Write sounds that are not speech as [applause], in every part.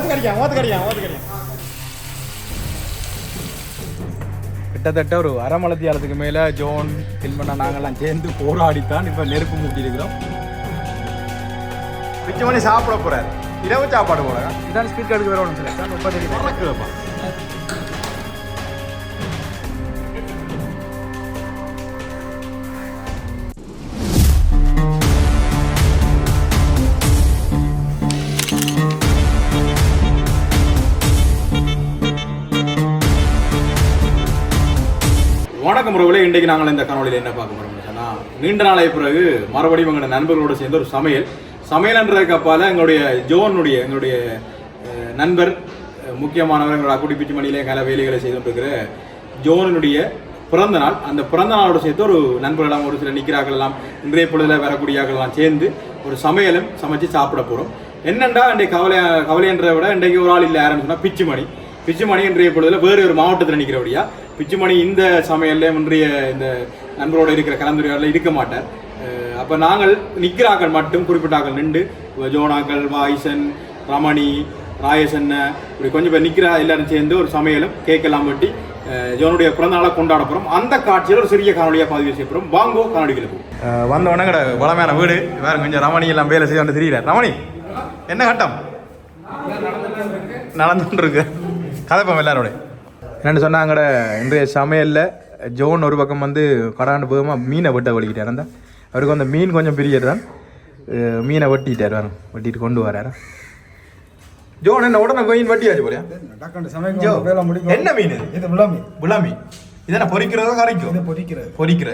கடிக்கான் ஓத்து கடிக்கான் ஓத்து கடிக்கான் கிட்டத்தட்ட ஒரு அரைமலத்தியாலத்துக்கு மேலே ஜோன் தில்மண்ணா நாங்கெல்லாம் சேர்ந்து போராடித்தான் இப்போ நெருப்பு மூட்டி இருக்கிறோம் பிச்சு மணி சாப்பிட போறாரு. இரவு சாப்பாடு போல. இதான் ஸ்பீட் கார்டுக்கு வேற ஒன்று சார். ரொம்ப வணக்கம் உறவுகளே இன்றைக்கு நாங்கள் இந்த கனவுலையில் என்ன பார்க்க போறோம்னு சொன்னா நீண்ட நாளை பிறகு மறுபடியும் எங்களோட நண்பர்களோடு சேர்ந்து ஒரு சமையல். சமையல்ன்றதுக்கு அப்பால் எங்களுடைய ஜோனுடைய எங்களுடைய நண்பர் முக்கியமானவர் எங்களோட அக்குடி பிச்சு மணியிலே கல வேலைகளை செய்து கொண்டிருக்கிற ஜோனுடைய பிறந்த நாள். அந்த பிறந்த நாளோட சேர்த்து ஒரு நண்பர்களெல்லாம் ஒரு சில நிற்கிறார்கள் எல்லாம். இன்றைய பொழுதில் வரக்கூடியார்கள்லாம் சேர்ந்து ஒரு சமையலும் சமைச்சு சாப்பிட போகிறோம் என்னண்டா இன்றைக்கு கவலை கவலைன்றதை விட இன்றைக்கு ஒரு ஆள் இல்லை யாருன்னு சொன்னால் பிச்சு மணி. பிச்சுமணி இன்றைய பொழுதில் வேறு ஒரு மாவட்டத்தில் நிற்கிறபடியா பிச்சுமணி இந்த சமையல்ல இன்றைய இந்த நண்பரோட இருக்கிற கலந்துரையாடல இருக்க மாட்டார். அப்ப நாங்கள் நிற்கிறாக்கள் மட்டும் குறிப்பிட்ட ஆக்கள் நின்று ஜோனாக்கள் வாய்சன் ரமணி ராயசன் இப்படி கொஞ்சம் பேர் நிற்கிற எல்லாரும் சேர்ந்து ஒரு சமையலும் கேக் எல்லாம் வெட்டி ஜோனுடைய பிறந்த நாளை கொண்டாட அந்த காட்சியில் ஒரு சிறிய காணொலியாக பதிவு செய்ய வாங்கோ காணொலிகளுக்கு வந்த உடனே கடை வளமையான வீடு வேற கொஞ்சம் ரமணி எல்லாம் வேலை செய்ய வந்து தெரியல ரமணி என்ன கட்டம்? நடந்துட்டு இருக்கு. கதைப்போம் எல்லாரோட என்னென்னு சொன்னாங்கட இன்றைய சமையலில் ஜோன் ஒரு பக்கம் வந்து கடாண்டு போகாம மீனை வெட்ட வலிக்கிட்டார். அந்த அவருக்கு அந்த மீன் கொஞ்சம் பெரியது தான் அஹ் மீனை வெட்டிட்டார் வேணும் வெட்டிட்டு கொண்டு வராரு. ஜோன் என்ன உடனே மீன் வெட்டியாச்சு முடிக்கும். என்ன மீன் இது? விளாமி புலாமி இதென்ன பொரிக்கிறதோ கரைக்கும் இது பொரிக்கிறது பொரிக்கிற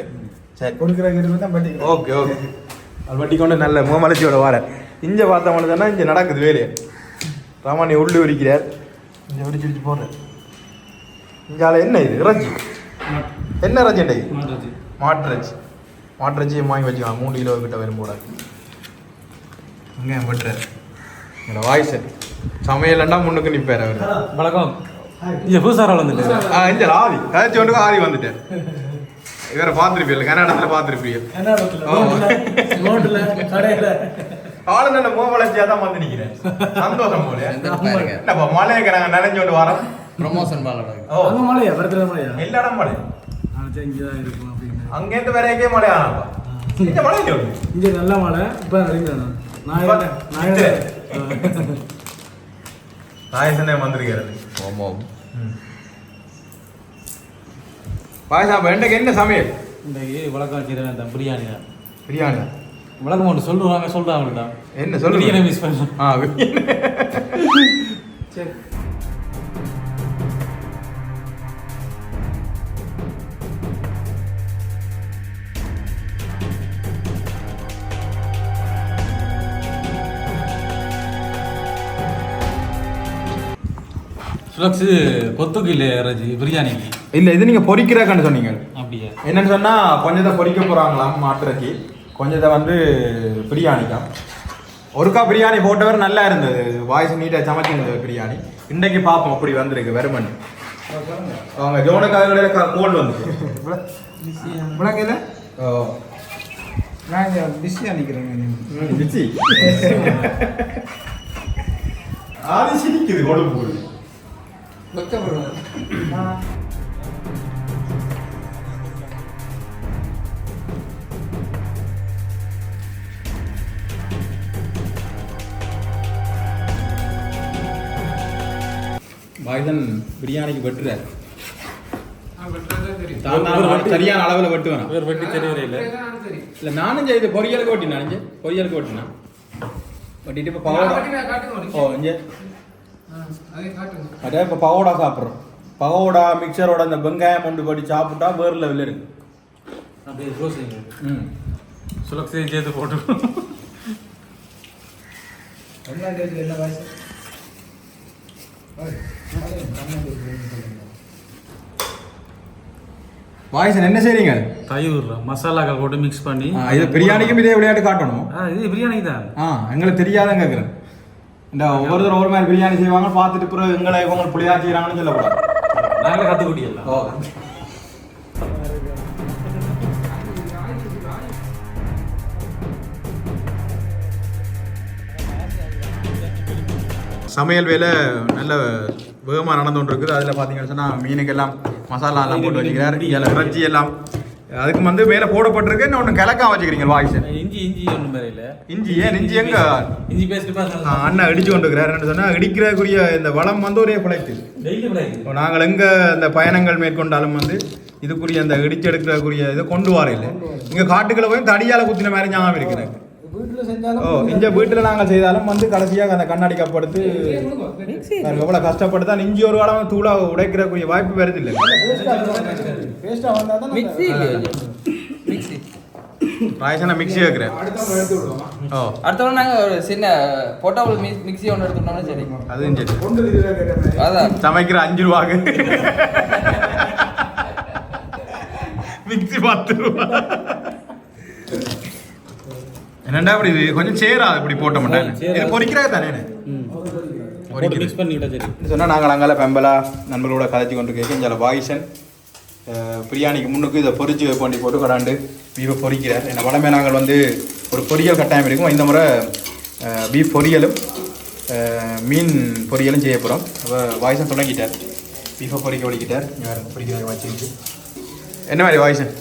சரி. பொரிக்கிற கிருமி தான் வெட்டிக்கிறோம். Okay okay. அது வட்டி கொண்டு நல்ல முகமலர்ச்சியோட வார இங்கே பார்த்தவனு தானே இங்கே நடக்குது வேலையை. ராமானி உள்ளு உரிக்கிறார் இங்கே உரிச்சு உரிச்சு போடுறார் இங்கால என்ன இது? இறைச்சி என்ன இறைச்சி இது மாட்டு இறைச்சி மாட்டு இறைச்சியை வாங்கி வச்சுக்கலாம் மூணு கிலோ கிட்ட வரும் போட இங்கே பட்டுறார் என்னோட வாய்ஸ் சமையலண்டா முன்னுக்கு நிற்பார் அவர். வணக்கம். இங்க புதுசாக வந்துட்டு ஆ இந்த ஆதி கதைச்சு ஒன்றுக்கு ஆதி வந்துட்டார் இவரை பார்த்துருப்பீங்க கன்னடத்தில் பார்த்துருப்பீங்க. என்ன ரோட்டில். கடையில். ஆளு நல்ல முகவளர்ச்சியா தான் வந்து நிக்கிறேன். சந்தோஷம் போல என்னப்பா மழையை நாங்க நனைஞ்சோண்டு வரோம். ப்ரமோஷன் பாலோட அங்கே மலையா பரத்துல மலையா எல்லா இடம் மழை நினச்சா இங்கே தான் இருக்கும் அப்படின்னு அங்கேருந்து வேற எங்கேயும் மழை ஆனாப்பா இங்க மழை இல்லை. இங்கே நல்ல மழை இப்போ நடிந்தேன் நான் நான். ராயசனே வந்திருக்கிறது ஓமோம் பாயசா அப்ப என்ன சமையல் இன்றைக்கு வழக்கம் கீரை அந்த பிரியாணி தான் பிரியாணி வழக்கம் ஒன்று சொல்லுவாங்க சொல்கிறாங்கள்டா என்ன சொல்லுங்க பிரியாணி மிஸ் பண்ணேன் ஆ சரி சுலக்ஸ் கொத்துக்கு இல்லை இறைச்சி பிரியாணிக்கு இல்ல இது நீங்க பொரிக்கிறக்கான்னு சொன்னீங்க. அப்படியே? என்னன்னு சொன்னா கொஞ்சத்தை பொரிக்க போறாங்களாம் மாட்டுறச்சி கொஞ்சத்தை வந்து பிரியாணிக்கா ஒருக்கா பிரியாணி போட்டவர் நல்லா இருந்தது. வாய்ஸ் நீட்டாக சமைச்சிருந்தது பிரியாணி. இன்னைக்கு பார்ப்போம் அப்படி வந்திருக்கு வெறுமன். அவங்க ஜோனுக்காக கோல் வந்துச்சு. முழங்கையில் ஓ. நான் இங்கே பிஸியாக நிற்கிறேங்க ம், பிச்சி [laughs] அது சிரிக்குது போடு பாய்தன் பிரியாணிக்கு வெட்டுறாரு சரியான அளவில் வெட்டுவேன்? வேறு வெட்டி தெரியவே இல்லை. இல்ல நானும் செய்து பொரியலுக்கு ஓட்டினா இங்க பொரியலுக்கு ஓட்டினா ஓட்டிட்டு இப்போ பகோடா ஓ இங்க. அதே இப்போ பகோடா சாப்பிட்றோம். பகோடா மிக்சரோட அந்த வெங்காயம் கொண்டு போட்டு சாப்பிட்டா வேறு லெவலில் இருக்கு. ம். சுலக்ஸ் சேர்த்து போட்டு வாய்ஸ் என்ன செய்றீங்க? தயிர் மசாலாக்கள் போட்டு மிக்ஸ் பண்ணி இது பிரியாணிக்கும் இதே விளையாட்டு காட்டணும். ஆ இது பிரியாணி தான் ஆ எங்களுக்கு தெரியாதான் கேட்குறேன் இந்த ஒவ்வொருத்தர் ஒரு மாதிரி பிரியாணி செய்வாங்க பார்த்துட்டு பிறகு எங்களை இவங்க புளியா செய்கிறாங்கன்னு சொல்லக்கூடாது. நாங்களே கற்றுக்குடியலாம் ஓ. சமையல் வேலை நல்ல வேகமாக நடந்து கொண்டு இருக்குது அதில் பார்த்தீங்கன்னு சொன்னால் மீனுக்கெல்லாம் மசாலா எல்லாம் போட்டு வச்சுக்கிறார். இதில் இறைச்சி எல்லாம் அதுக்கு வந்து மேலே போடப்பட்டிருக்கு. இன்னும் கிழக்கா வச்சுக்கிறீங்க வாய்ஸ் இஞ்சி இஞ்சி ஒன்றும் வேற இல்லை. இஞ்சி ஏன் இஞ்சி எங்க? இஞ்சி பேசிட்டு அண்ணன் இடிச்சு கொண்டு இருக்கிறார் சொன்னால் இடிக்கிறக்குரிய இந்த வளம் வந்து ஒரே இப்போ நாங்கள் எங்கே இந்த பயணங்கள் மேற்கொண்டாலும் வந்து இதுக்குரிய இந்த இடிச்செடுக்கிறக்குரிய இதை கொண்டு வர இல்லை இங்கே காட்டுக்குள்ள போய் தடியால் குத்தின மாதிரி ஞாபகம் இருக்கிறாங்க வீட்டில் செஞ்சாலும் ஓ இந்த வீட்டில் நாங்கள் செய்தாலும் வந்து கடைசியாக அந்த கண்ணாடி கப்படுத்து எவ்வளோ கஷ்டப்பட்டு தான் இஞ்சி ஒரு காலம் தூளாக உடைக்கிறக்குரிய வாய்ப்பு வருது இல்லை பேஸ்ட்டாக வந்தால் தான் ராயசனா மிக்ஸி வைக்கிறேன் ஓ. நாங்கள் ஒரு சின்ன போட்டாவில் மிக்ஸ் மிக்ஸி ஒன்று எடுத்துட்டோம்னா சரி. அதுவும் சரி. அதான். சமைக்கிற அஞ்சு ரூபாக்கு. [laughs] மிக்ஸி பத்து ரூபா. என்னண்டா இப்படி இது? கொஞ்சம் சேரா இப்படி போட்ட மாட்டேன். இது பொரிக்கிறது தானே மிக்ஸ் சரி. சொன்னால் நாங்கள் அங்கால பெம்பலா நண்பர்களோட கதைச்சு கொண்டு கேட்க இங்கே வாய்ஸன் பிரியாணிக்கு முன்னுக்கு இதை பொரிச்சு பண்ணி போட்டு கடாண்டு. பீஃபை பொரிக்கிறார் என்ன வளமே நாங்கள் வந்து ஒரு பொரியல் கட்டாயம் இருக்கும். இந்த முறை பீஃப் பொரியலும் மீன் பொரியலும் செய்ய போகிறோம் அப்போ வாய்ஸன் தொடங்கிட்டார். பீஃபை பொரிக்க ஒழிக்கிட்டார். வேறு பொரிக்கிறாங்க வச்சுக்கிட்டு என்ன மாதிரி வாய்ஸன்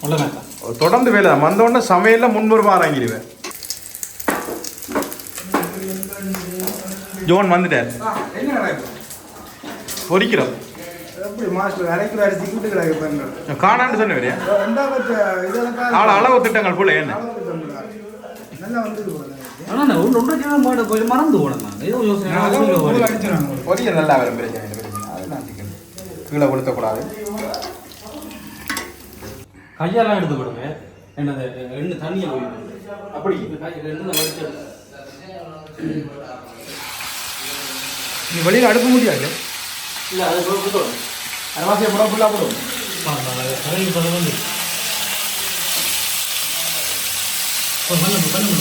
அவ்வளோதான் தொடர்ந்து வேலை தான். வந்த உடனே சமையலில் முன்னூறுபா வாங்கிடுவேன் ஜோன் வந்துட்டார். பண்ணுறோம் காணான்னு சொன்ன வரையா ரெண்டாவது இதெல்லாம் ஆள அளவு திட்டங்கள் போல என்ன? மறந்து போனேன் நல்லா வரும் பிரச்சனை கீழே கொளுத்தக்கூடாது கையெல்லாம் எடுத்து கொடுங்க என்னது எண்ணெய் தண்ணியை போய் அப்படி. எண்ணெய் வடிச்சு நீ வெளியில் அடுக்க முடியாது இல்லை? அது போய் அரைவாசியை போட ஃபுல்லாக போடும் பண்ணு பண்ணு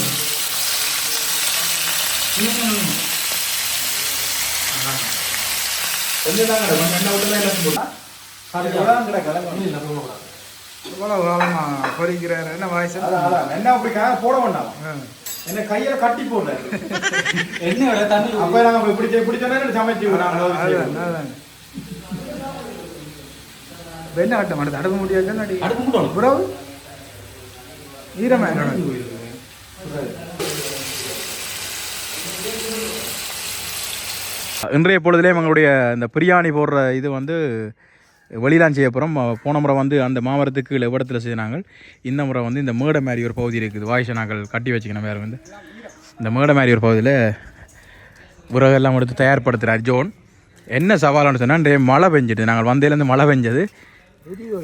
கொஞ்சம் தான் கிடக்கும் கொஞ்சம் எண்ணெய் விட்டு தான் எல்லாத்தையும் போட்டா அதுக்கு கிடக்கு பொறிக்கிறாரு என்ன வாய்ஸ் அதான் அதான். எண்ணெய் அப்படி க- போட வேண்டாம். என்ன கையில கட்டி போடுற [laughs] எண்ணெயோட தண்ணி அப்ப நாங்க இப்படி இப்படி சொன்னா சமைச்சு நாங்க அதான் வெண்ணெய் கட்ட மாட்டேது அடுக்க முடியாது ஈரமா? என்னோட இன்றைய பொழுதிலே எங்களுடைய இந்த பிரியாணி போடுற இது வந்து வெளியிலாம் செய்ய போகிறோம் போன முறை வந்து அந்த மாமரத்துக்கு இடத்துல செய்தாங்க இந்த முறை வந்து இந்த மேடை மாதிரி ஒரு பகுதி இருக்குது. வாய்ஸை நாங்கள் கட்டி வச்சுக்கணும் வேறு வந்து. இந்த மேடை மாதிரி ஒரு பகுதியில் உரகெல்லாம் எடுத்து தயார்படுத்துகிறார் ஜோன். என்ன சவாலான்னு சொன்னால் இன்றைய மழை பெஞ்சிட்டு நாங்கள் வந்ததுலேருந்து மழை பெஞ்சது.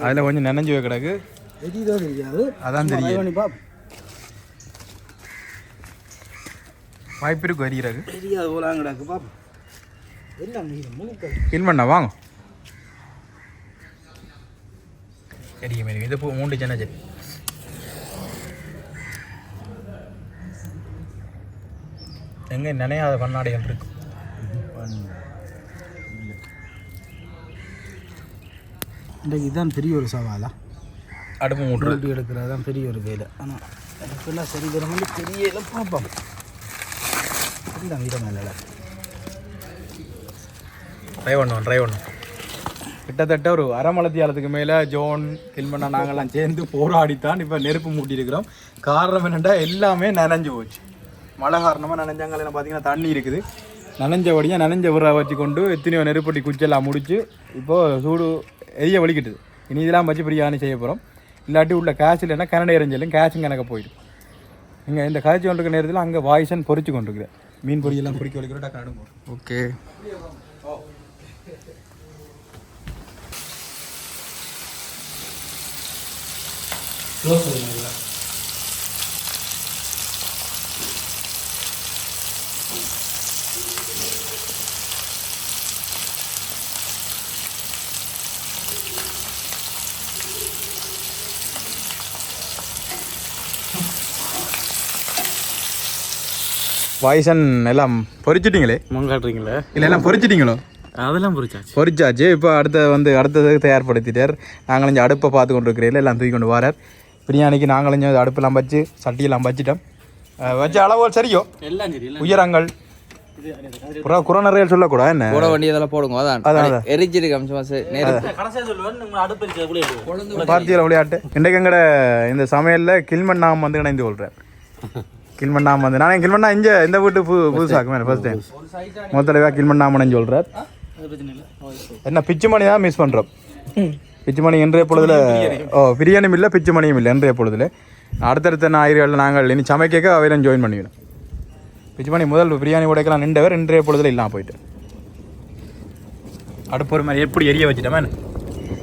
அதில் கொஞ்சம் நனைஞ்சு கிடக்கு. அதான் தெரியும் பாப் வாய்ப்பு இருக்கு வரிகிறது. தெரியாது கிடக்கு கிளீன் பண்ண வாங்க. மேரி இது பூ மூண்டு சின்ன சரி எங்கே நினையாத கண்ணாடிகள் இருக்கு. இன்றைக்கு இதுதான் பெரிய ஒரு சவாலா? அடுப்பு ரொட்டி எடுக்கிறது தான் பெரிய ஒரு வேலை. ஆனால் எனக்கெல்லாம் சரி தர மாதிரி தெரியல பார்ப்போம். இந்த வீரம் இல்லை ட்ரை பண்ணுவோம் ட்ரை பண்ணுவோம் கிட்டத்தட்ட ஒரு அறமலத்தியாலத்துக்கு மேலே ஜோன் கில்மண்ணா நாங்கள்லாம் சேர்ந்து போராடித்தான் இப்போ நெருப்பு மூட்டியிருக்கிறோம். காரணம் என்னென்னா எல்லாமே நனைஞ்சு போச்சு. மழை காரணமாக நனைஞ்சாங்கலாம் பார்த்தீங்கன்னா தண்ணி இருக்குது. நனைஞ்சபடியாக நனைஞ்ச உரை வச்சு கொண்டு எத்தனையோ நெருப்பட்டி குச்செல்லாம் முடித்து இப்போது சூடு எரிய வலிக்கிட்டுது இனி இதெல்லாம் வச்சு பிரியாணி செய்ய போகிறோம் இல்லாட்டி உள்ள காசு இல்லைன்னா கனடை எரிஞ்சலும் கேஷும் கணக்க போயிடும். இங்கே இந்த காய்ச்சி கொண்டிருக்க நேரத்தில் அங்கே வாய்ஸன் பொறிச்சு கொண்டிருக்குது. மீன் பொரியெல்லாம் பிடிக்க வலிக்கிறோம் டக்கு ஓகே க்ளோஸ் பண்ணுங்க வாய்ஸன் எல்லாம் பொரிச்சிட்டிங்களே மங்காட்டுறீங்களே இல்லை எல்லாம் பொரிச்சிட்டிங்களோ அதெல்லாம் புரிச்சாச்சு பொரிச்சாச்சு இப்போ அடுத்த வந்து அடுத்ததுக்கு தயார்படுத்திட்டார். நாங்களும் இங்கே அடுப்பை பார்த்து கொண்டு இருக்கிறீங்கள எல்லாம் தூக்கி கொண்டு வரார். பிரியாணிக்கு நாங்களும் அடுப்பெல்லாம் வச்சு சட்டியெல்லாம் வச்சிட்டோம். வச்ச அளவு சரியோ? எல்லாம் சரி உயரங்கள். சொல்லக்கூடாது என்ன? போட வேண்டியதெல்லாம் போடுங்க அதான். அதான், பார்த்தியல விளையாட்டு? இன்றைக்கு எங்கட இந்த சமையல்ல கில்மன் நாம் வந்து இணைந்து கொள்றேன். கில்மன் நாம் வந்து நானே கில்மன் இங்க இந்த வீட்டு புது புதுசாக்குமே ஃபர்ஸ்ட் டைம் முதலவா கில்மன் நாம் இணைஞ்சு என்ன பிச்சு மணி தான் மிஸ் பண்றோம் பிச்சு மணி இன்றைய பொழுதுல ஓ பிரியாணியும் இல்லை பிச்சு மணியும் இல்லை இன்றைய பொழுதுல. அடுத்தடுத்த ஞாயிறுகளில் நாங்கள் இனி சமைக்க அவையிலும் ஜாயின் பண்ணிவிடும். பிச்சு மணி முதல் பிரியாணி உடைக்கலாம் நின்றவர் இன்றைய பொழுதுல இல்லாமல் போயிட்டு. அடுப்பு ஒரு மாதிரி எப்படி எரிய வச்சுட்டோமே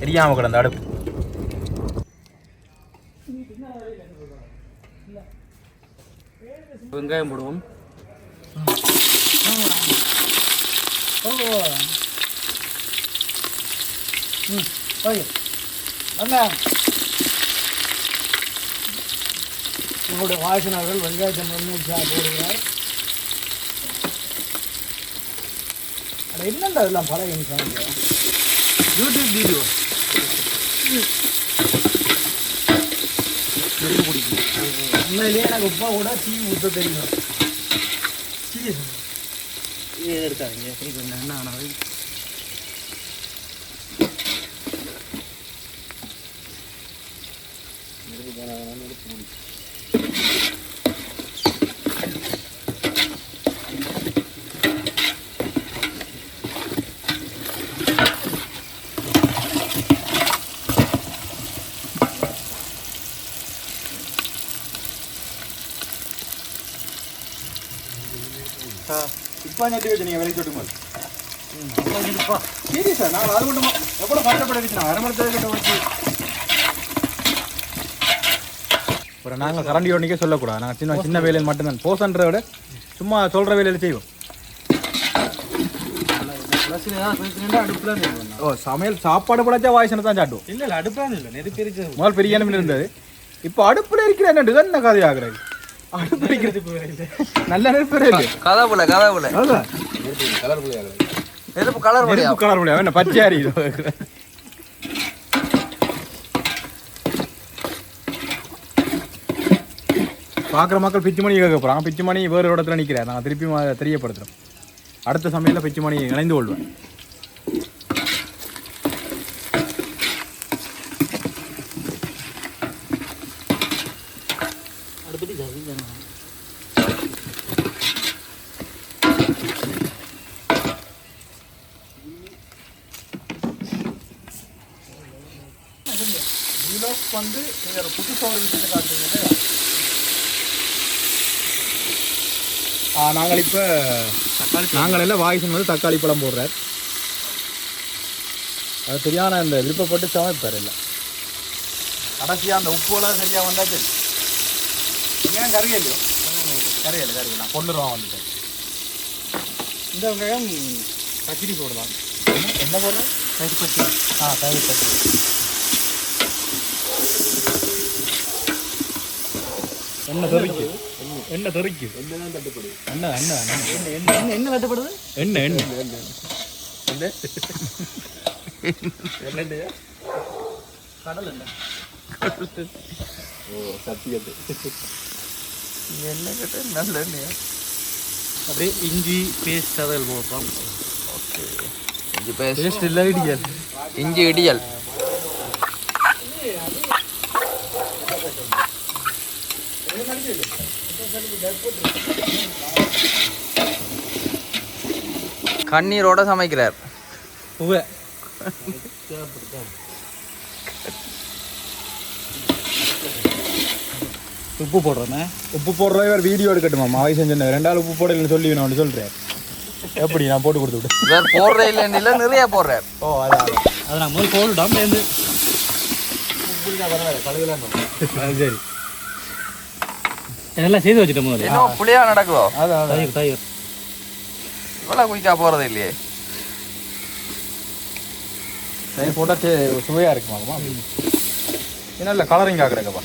எரியாமல் கிடந்த அடுப்பு. வெங்காயம் போடுவோம். உங்களுடைய வாசனர்கள் வெங்காயத்தை முன்னேற்றா போடுகிறார் அட என்னண்டா இதெல்லாம் பழைய யூடியூப் வீடியோ உண்மையிலேயே எனக்கு உப்பா கூட டீ ஊற்ற தெரியும் சீரியஸ் இது என்ன இப்போ நெட்டி வச்சு நீங்கள் வெளியே சொல்லுங்க சீரியஸா நான் அது மட்டும்? எவ்வளோ கஷ்டப்பட வச்சு நான் அரமரத்தை கிட்ட வச்சு அப்புறம் நாங்கள் கரண்டி ஒன்றைக்கே சொல்லக்கூடாது. நாங்கள் சின்ன சின்ன வேலையில் மட்டும்தான். போசன்றதை விட சும்மா சொல்கிற வேலையில் செய்வோம். ஓ சமையல் சாப்பாடு படைச்சா வாய்ஸ்னு தான் சாட்டுவோம் இல்லை இல்லை அடுப்பில் இல்லை. நெருப்பி இருக்கு முதல் பெரிய இருந்தது. இப்போ அடுப்பில் இருக்கிற என்ன என்ன கதை ஆகுறது நல்ல நெருப்பு இருக்கு கதா புல கதா புல அதான். நெருப்பு கலர் முடியா நெருப்பு கலர் என்ன பார்க்குற மக்கள் பிச்சு கேட்க பிச்சு வேறு இடத்துல நிற்கிறேன் நான் திருப்பி தெரியப்படுத்துகிறோம் அடுத்த சமையலில் பிச்சு மணி இணைந்து கொள்வேன். அடுப்படி ஜாதி தானே வந்து நீங்கள் புதுசாக ஒரு விஷயத்தை காட்டுறீங்க நாங்கள் இப்போ நாங்கள் எல்லாம் வாய்ஸ் வந்து தக்காளி பழம் போடுறார். அது சரியான அந்த விருப்பப்பட்டு சமைப்பார் இல்லை கடைசியாக அந்த உப்புலாம் சரியாக வந்தா கறியலையோ கறியல கறியல நான் கொண்டு வருவான் வந்துட்டேன் இந்த வெங்காயம் பச்சடி போடலாம் என்ன என்ன போடுறேன் தயிர் பச்சடி ஆ தயிர் பச்சடி எண்ணெய் தெறிக்கு எண்ணெய் தெறிக்கு எண்ணெய் தட்டுப்படு எண்ணெய் எண்ணெய் எண்ணெய் என்ன என்ன வெட்டப்படுது எண்ணெய் எண்ணெய் கடல் இல்லை என்ன கேட்ட நல்ல எண்ணெயா? அப்படியே இஞ்சி பேஸ்ட் அதில் போடுறோம். இஞ்சி பேஸ்ட் டேஸ்ட் இல்லை இடியல். இஞ்சி இடியல். கண்ணீரோட சமைக்கிறார். [laughs] உப்பு போடுறேண்ணே உப்பு போடுற இவர் வீடியோ எடுக்கட்டுமா? மாவை செஞ்சேன் ரெண்டாள் உப்பு போடலன்னு சொல்லி நான் சொல்கிறேன் எப்படி? நான் போட்டு கொடுத்து விட்டேன் இவர் போடுற இல்லைன்னு இல்லை நிறைய போடுறார். ஓ அதான் அதை நான் முதல் போட்டுட்டோம் சேர்ந்து சரி. இதெல்லாம் செய்து வச்சுட்டோம் முதல்ல. என்ன புளியா நடக்குதோ? அதான் தயிர் தயிர். இவ்வளோ குயிக்கா போறது இல்லையே. தயிர் போட்டால் சுவையாக என்ன இல்லை கலரிங் ஆகுறேங்கப்பா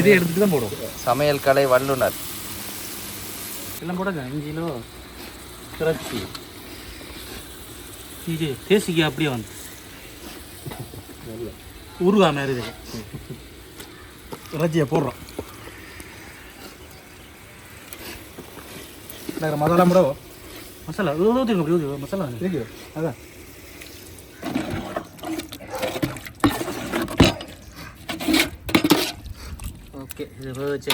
இதே எடுத்துட்டு தான் போடுவோம். சமையல் கலை வல்லுனர் எல்லாம் போடாத இஞ்சிலோ திராட்சை இது தேசிக்கு அப்படியே வந்து. ஊறுகாய் மாதிரி இருக்கு இறைச்சியை போடுறோம். மசாலா கூட மசாலா மசாலா. அதான் ஓகே இது வச்சு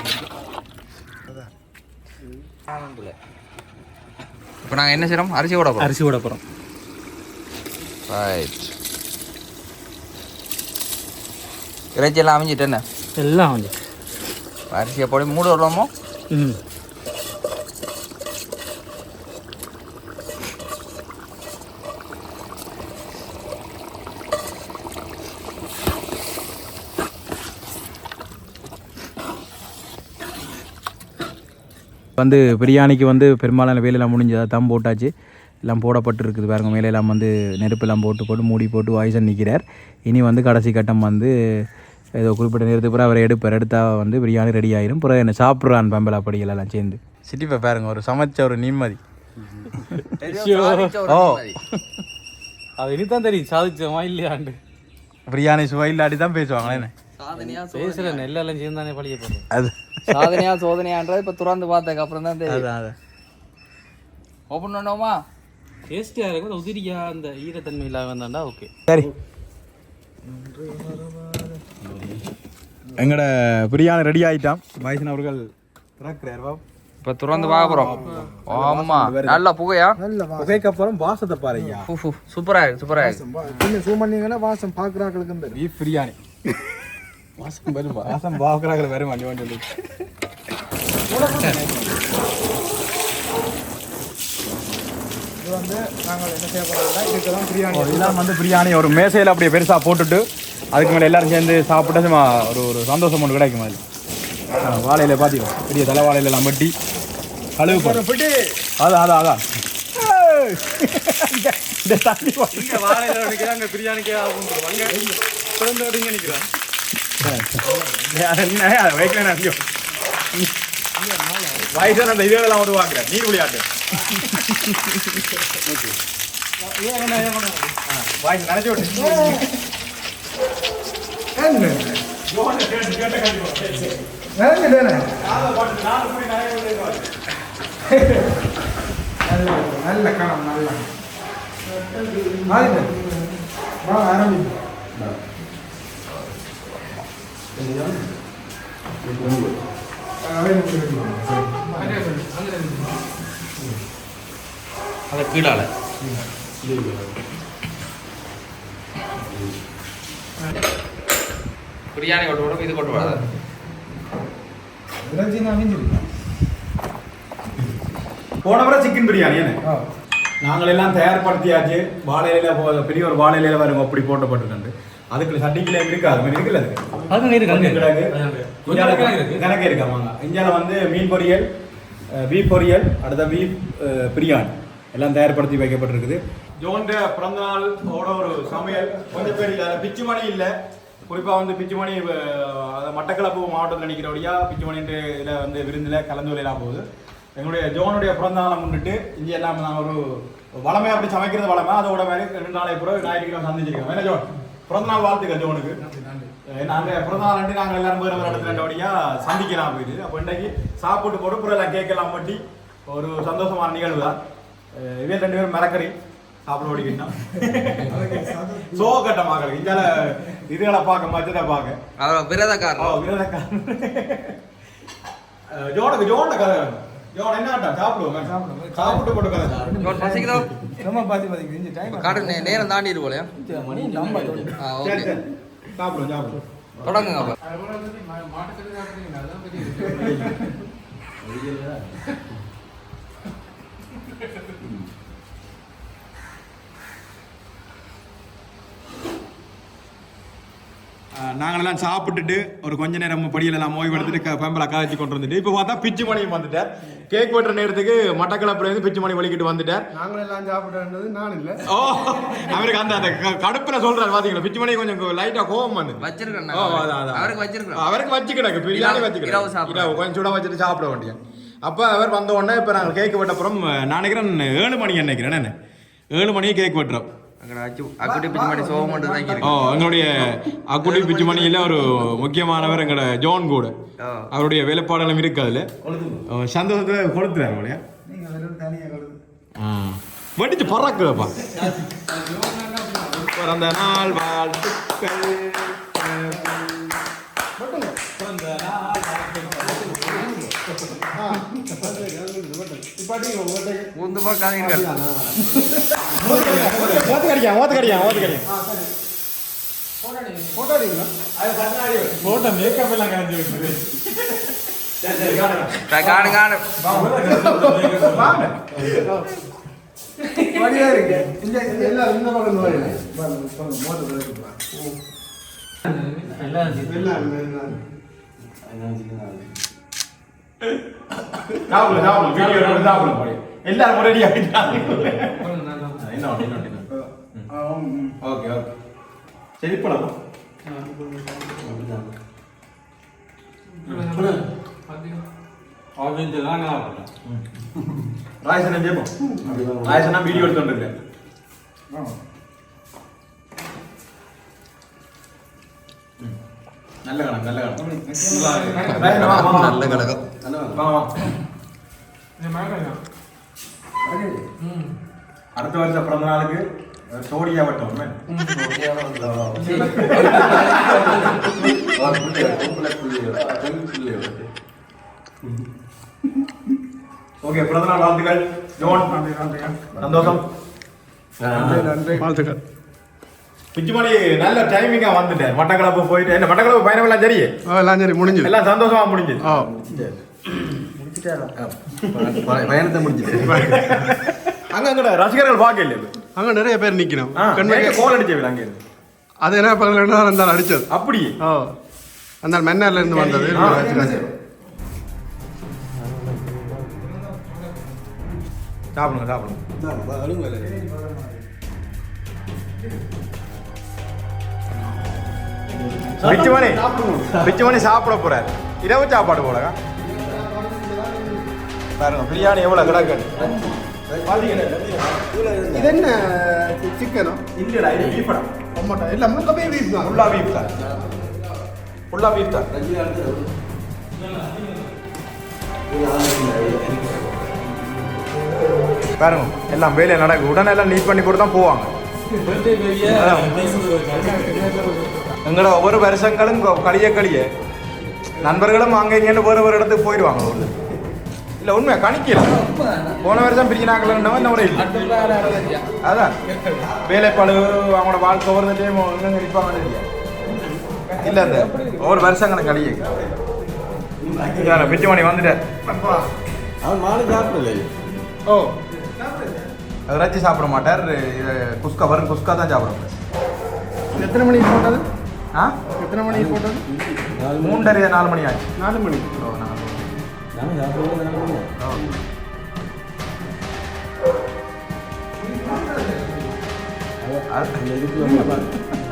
இப்போ நாங்கள் என்ன செய்கிறோம் அரிசி போட போகிறோம் அரிசி விட போகிறோம் ரைட் இறைச்சி எல்லாம் அமைஞ்சிட்டு என்ன? எல்லாம் வந்து அரிசியை போட்டு மூடு வருவோமோ ம். வந்து பிரியாணிக்கு வந்து பெரும்பாலான வேலையெல்லாம் முடிஞ்சதா தம் போட்டாச்சு. எல்லாம் போடப்பட்டிருக்குது பாருங்க மேலே எல்லாம் வந்து நெருப்பெல்லாம் போட்டு போட்டு மூடி போட்டு வாய்ஸன் நிற்கிறார் இனி வந்து கடைசி கட்டம் வந்து ஏதோ குறிப்பிட்ட நேரத்துக்கு பிறகு அவர் எடுப்பார். எடுத்தா வந்து பிரியாணி ரெடி ஆயிரும். பிறகு என்ன சாப்பிட்றான் பம்பலா படிகளெல்லாம் சேர்ந்து. சிட்டிப்பை பாருங்க ஒரு சமைச்ச ஒரு நிம்மதி. ஓ அது இனிதான் தெரியும் சாதிச்சோமா இல்லையாண்டு பிரியாணி சுவை இல்லாட்டி தான் பேசுவாங்களே என்ன? சாதனையா நெல்லெல்லாம் பழிய போகிறோம் அது. சாதனையா சோதனையான்றது இப்போ துறந்து பார்த்ததுக்கு அப்புறம் தான் தெரியும் அதான் பண்ணோமா இருக்கும் உதிரியா அந்த ஈரத்தன்மை வந்தாண்டா ஓகே சரி. எங்கட பிரியாணி ரெடி ஆயிட்டான் வைசன் அவர்கள் திறக்கிறார் இப்போ துறந்து பார்க்க போகிறோம் ஆமா நல்ல புகையா? புகைக்கு அப்புறம் வாசத்தை பாருங்க சூப்பராக இருக்கு சூப்பராக இருக்கு. zoom பண்ணீங்கன்னா வாசம் பார்க்குறாங்களுக்கு இந்த பீஃப் பிரியாணி. [laughs] வாசம் வரும்? வாசம் பார்க்குறாங்க வரும் வண்டி வண்டி இது வந்து நாங்கள் என்ன செய்ய போகிறோம்னா இதுக்கு தான் பிரியாணி இதெல்லாம் வந்து பிரியாணி ஒரு மேசையில் அப்படியே பெருசாக போட்டுட்டு அதுக்கு மேலே எல்லாரும் சேர்ந்து சாப்பிட்டா சும்மா ஒரு ஒரு சந்தோஷம் ஒன்று கிடைக்கும் அது வாழையில பார்த்தீங்களா பெரிய தலை வாழையில எல்லாம் வெட்டி கழுவு போட்டு. அதான் அதான் அதான். பிரியாணிக்கே ஆகும் வயசான அந்த இதுகளெல்லாம் நீர் விளையாட்டு வாய்ஸ் நினைச்சு நல்ல காலம் நல்ல ஆதித்தன் அதை கீழால. பிரியாணி கொண்டு போடும் இது கொண்டு அமைஞ்சிருக்கு போன முறை சிக்கன் பிரியாணி என்ன? ஆ. நாங்கள் எல்லாம் தயார்படுத்தியாச்சு. வாழை இலையில போ- பெரிய ஒரு வாழை இலையில வரும் அப்படி போட்டப்பட்டிருக்கு. அதுக்குள்ள சட்டிக்குள்ள இருக்காது மாதிரி இருக்குல்ல அதுக்கு அது இருக்கு கிடக்கு கணக்கு இருக்கு. ஆமாங்க. இஞ்சால வந்து மீன் பொரியல் பீஃப் பொரியல் அடுத்த பீஃப் பிரியாணி. எல்லாம் தயார்படுத்தி வைக்கப்பட்டிருக்குது. ஜோன்ற பிறந்த நாள் ஓட ஒரு சமையல். கொஞ்சம் பேர் இல்லை பிச்சு மணி இல்லை. குறிப்பாக வந்து பிச்சுமணி மட்டக்களப்பு மாவட்டத்தில் நிற்கிறபடியா பிச்சுமணின்ற இதில் வந்து விருந்தில் கலந்து விளையாட போகுது. எங்களுடைய ஜோனுடைய பிறந்த நாளை முன்னிட்டு இங்கே எல்லாம் நாங்கள் ஒரு வளமை அப்படி சமைக்கிறது வளமை. அதோட மாதிரி ரெண்டு நாளை பிறகு ஞாயிற்றுக்கிழமை சந்திச்சிருக்கோம் என்ன ஜோன்? பிறந்த நாள் வாழ்த்துக்கள் ஜோனுக்கு. நாங்கள் பிறந்த நாள் நாங்கள் எல்லாரும் வேறு வேறு இடத்துல ரெண்டபடியா சந்திக்கலாம் போயிது அப்போ இன்றைக்கு சாப்பிட்டு போட்டு அப்புறம் எல்லாம் கேட்கலாம் பட்டி ஒரு சந்தோஷமான நிகழ்வு தான். இவன் ரெண்டு பேரும் மரக்கறி சாப்பிட ஓடிக்கிட்டோம் சோகட்டமாக இந்தால இதுகளை பார்க்க மச்சத்தை பார்க்க. ஓ விரதக்காரன். அஹ் ஜோனுக்கு ஜோன கதை. ஜோன் என்ன ஆட்டம் சாப்பிடுவோம். சாப்பிடுவோம். சாப்பிட்டு போட்டு கதை பசிக்குதோ? ரொம்ப பார்த்து செஞ்சு டைம் காட்டு நேரம் தாண்டிட்டு போலையா. ஆ ஓகே. சாப்பிடுவோம் சாப்பிடுவோம். தொடங்குங்க அப்ப. [laughs] அஹ் நாங்களெல்லாம் சாப்பிட்டுட்டு ஒரு கொஞ்ச நேரம் படியிலெல்லாம் ஓய்வு எடுத்துட்டு பம்பளை காய்ச்சி கொண்டு வந்துட்டு. இப்போ பார்த்தா பிச்சு மணியும் வந்துட்டார். கேக் வெட்டுற நேரத்துக்கு மட்டக்களப்புல இருந்து பிச்சு மணி வலிக்கிட்டு வந்துட்டார். நாங்களும் எல்லாம் சாப்பிட்றது நான் இல்லை. ஓ அவருக்கு அந்த அந்த க- கடுப்புல சொல்றாரு பாத்தீங்களா? பிச்சு மணி கொஞ்சம் லைட்டா கோவம் வந்து வச்சிருக்கேன் ஓ, அதான். அவருக்கு வச்சிருக்கேன் அவருக்கு வச்சு கிடக்கு பிரியாணி வச்சு கிடக்கு கொஞ்சம் சுட வச்சுட்டு சாப்பிட வேண்டிய அப்ப அவர் வந்த உடனே இப்ப நாங்கள் கேக் வெட்ட அப்புறம் நான் நினைக்கிறேன் ஏழு மணி நினைக்கிறேன். ஏழு மணிக்கு கேக் வெட்டுறோம். அக்குட்டி எங்களுடைய அக்குடி பிச்சுமணியில் ஒரு முக்கியமானவர் எங்களோட ஜோன் கூட. அவருடைய வேலைப்பாடலும் இருக்கு அதுல. சந்தோஷத்தை கொடுத்துறாரு இல்லையா வடிச்சு பறக்குறப்பா பிறந்த நாள் வாழ்த்துக்கள். உந்து பார்க்காதீர்கள் ஓத்து கடிக்கான் ஓத்து கடிக்கான் ஓத்து கடிக்கான் போட்டோ மேக்கப் எல்லாம் கரைஞ்சி விட்டுது காணு காணு சாப்பிடு சாப்பிடு வீடியோ எடுத்து சாப்பிடு எல்லாரும் ரெடி ஆகிட்டாங்க என்ன ஒன்று என்ன ஓகே ஓகே. சரி போலாம். ராயசனா ஜெயப்போம் ராயசனா வீடியோ எடுத்து வந்துருக்கேன் நல்ல கணக்கு நல்ல கணக்கு. நல்ல கழகம் அடுத்த வருஷம் பிறந்த நாளுக்கு சோடியா வட்டம் ஓகே பிறந்த நாள் வாழ்த்துக்கள் ஜோன் சந்தோஷம் வாழ்த்துக்கள் பிச்சுமணி நல்ல டைமிங்கா வந்துட்டேன் மட்டக்களப்பு போயிட்டு என்ன மட்டக்களப்பு பயணம் எல்லாம் சரி எல்லாம் சரி முடிஞ்சது எல்லாம் சந்தோஷமா முடிஞ்சது ஓ பயணத்தை முடிஞ்சுட்டு [laughs] அங்க அங்க ரசிகர்கள் பார்க்க இல்லையா அங்க நிறைய பேர் நிக்கணும். கோல் அடிச்சவே அங்க இருந்து. அது என்ன பக்கத்துல இருந்து அந்த ஆள் அடிச்சது. அப்படி ஓ அந்த மென்னார்ல இருந்து வந்தது. சாப்பிடுங்க சாப்பிடுங்க. பிச்சுமணி பிச்சுமணி சாப்பிட போறாரு. இரவு சாப்பாடு போலங்க பாருங்க பிரியாணி எவ்வளவு கிடக்கு? இது என்ன சிக்கனா இல்லடா இது பீஃபடா டொமேட்டோ. இல்ல முழுக்கமே பீஃப் தான். ஃபுல்லா பீஃப் தான். ஃபுல்லா பீஃப் தான். பாருங்க எல்லாம் வேலையை நடக்கு. உடனே எல்லாம் நீட் பண்ணி போட்டு தான் போவாங்க. எங்களோட ஒவ்வொரு வருஷங்களும் கழிய கழிய நண்பர்களும் அங்கே இங்கேன்னு வேறு ஒரு இடத்துக்கு போயிடுவாங்க. இல்ல உண்மை கணிக்கல. போன வருஷம் பிரிஞ்சினாங்களா இந்த முறை இல்லை. அதான். வேலைப்பாடு அவங்களோட வாழ்க்கை ஒவ்வொரு டைம் எங்க நிற்பாங்க இல்லையா இல்ல. இந்த ஒவ்வொரு வருஷங்களை கழிய பிச்சுமணி வந்துட்டேன். அவன் மாலை சாப்பிடல. ஓ. இறைச்சி சாப்பிட மாட்டார். இது குஸ்கா வரும் குஸ்கா தான் சாப்பிடுவாங்க எத்தனை மணிக்கு போட்டது? ஆ? எத்தனை மணிக்கு போட்டது? மூன்றரை நாலு மணி ஆச்சு. நாலு மணி. ஓ, 양양 보고 양양 보고. 아, 안 내리고 한번.